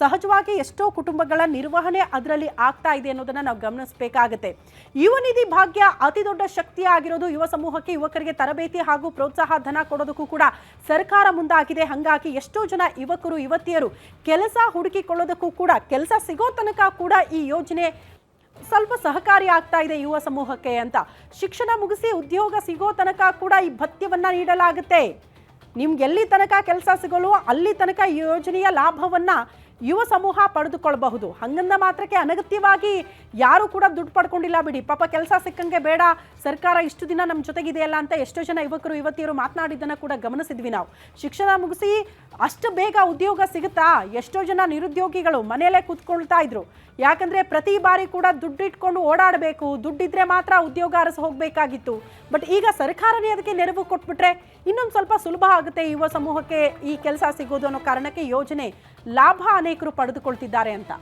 ಸಹಜವಾಗಿ ಎಷ್ಟೋ ಕುಟುಂಬಗಳ ನಿರ್ವಹಣೆ ಅದರಲ್ಲಿ ಆಗ್ತಾ ಇದೆ ಅನ್ನೋದನ್ನ ನಾವು ಗಮನಿಸಬೇಕಾಗುತ್ತೆ. ಯುವ ನಿಧಿ ಭಾಗ್ಯ ಅತಿ ದೊಡ್ಡ ಶಕ್ತಿ ಆಗಿರೋದು ಯುವ ಸಮೂಹಕ್ಕೆ ಯುವಕರಿಗೆ ತರಬೇತಿ ಹಾಗೂ ಪ್ರೋತ್ಸಾಹ ಧನ ಕೊಡೋದಕ್ಕೂ ಕೂಡ ಸರ್ಕಾರ ಮುಂದಾಗಿದೆ. ಹಂಗಾಗಿ ಎಷ್ಟೋ ಜನ ಯುವಕರು, ಯುವತಿಯರು ಕೆಲಸ ಹುಡುಕಿಕೊಳ್ಳೋದಕ್ಕೂ ಕೂಡ, ಕೆಲಸ ಸಿಗೋ ತನಕ ಕೂಡ ಈ ಯೋಜನೆ ಸ್ವಲ್ಪ ಸಹಕಾರಿ ಆಗ್ತಾ ಇದೆ ಯುವ ಸಮೂಹಕ್ಕೆ ಅಂತ. ಶಿಕ್ಷಣ ಮುಗಿಸಿ ಉದ್ಯೋಗ ಸಿಗೋ ತನಕ ಕೂಡ ಈ ಭತ್ಯವನ್ನ ನೀಡಲಾಗುತ್ತೆ. ನಿಮ್ಗೆ ಎಲ್ಲಿ ತನಕ ಕೆಲಸ ಸಿಗಲು ಅಲ್ಲಿ ತನಕ ಈ ಯೋಜನೆಯ ಲಾಭವನ್ನ ಯುವ ಸಮೂಹ ಪಡೆದುಕೊಳ್ಳಬಹುದು. ಹಂಗಂದ ಮಾತ್ರಕ್ಕೆ ಅನಗತ್ಯವಾಗಿ ಯಾರು ಕೂಡ ದುಡ್ಡು ಪಡ್ಕೊಂಡಿಲ್ಲ ಬಿಡಿ. ಪಾಪ ಕೆಲಸ ಸಿಕ್ಕಂಗೆ ಬೇಡ. ಸರ್ಕಾರ ಇಷ್ಟು ದಿನ ನಮ್ಮ ಜೊತೆಗಿದೆಯಲ್ಲ ಅಂತ ಎಷ್ಟೋ ಜನ ಯುವಕರು, ಯುವತಿಯರು ಮಾತನಾಡಿದ್ದನ್ನು ಕೂಡ ಗಮನಿಸಿದ್ವಿ ನಾವು. ಶಿಕ್ಷಣ ಮುಗಿಸಿ ಅಷ್ಟು ಬೇಗ ಉದ್ಯೋಗ ಸಿಗುತ್ತಾ? ಎಷ್ಟೋ ಜನ ನಿರುದ್ಯೋಗಿಗಳು ಮನೆಯಲ್ಲೇ ಕೂತ್ಕೊಳ್ತಾ ಇದ್ರು. ಯಾಕಂದ್ರೆ ಪ್ರತಿ ಬಾರಿ ಕೂಡ ದುಡ್ಡು ಇಟ್ಕೊಂಡು ಓಡಾಡಬೇಕು. ದುಡ್ಡಿದ್ರೆ ಮಾತ್ರ ಉದ್ಯೋಗ ಅರಸ ಹೋಗಬೇಕಾಗಿತ್ತು. ಬಟ್ ಈಗ ಸರ್ಕಾರನೇ ಅದಕ್ಕೆ ನೆರವು ಕೊಟ್ಬಿಟ್ರೆ ಇನ್ನೊಂದು ಸ್ವಲ್ಪ ಸುಲಭ ಆಗುತ್ತೆ ಯುವ ಸಮೂಹಕ್ಕೆ ಈ ಕೆಲಸ ಸಿಗೋದು ಅನ್ನೋ ಕಾರಣಕ್ಕೆ ಯೋಜನೆ ಲಾಭ ಅನೇಕರು ಪಡೆದುಕೊಳ್ತಿದ್ದಾರೆ ಅಂತ.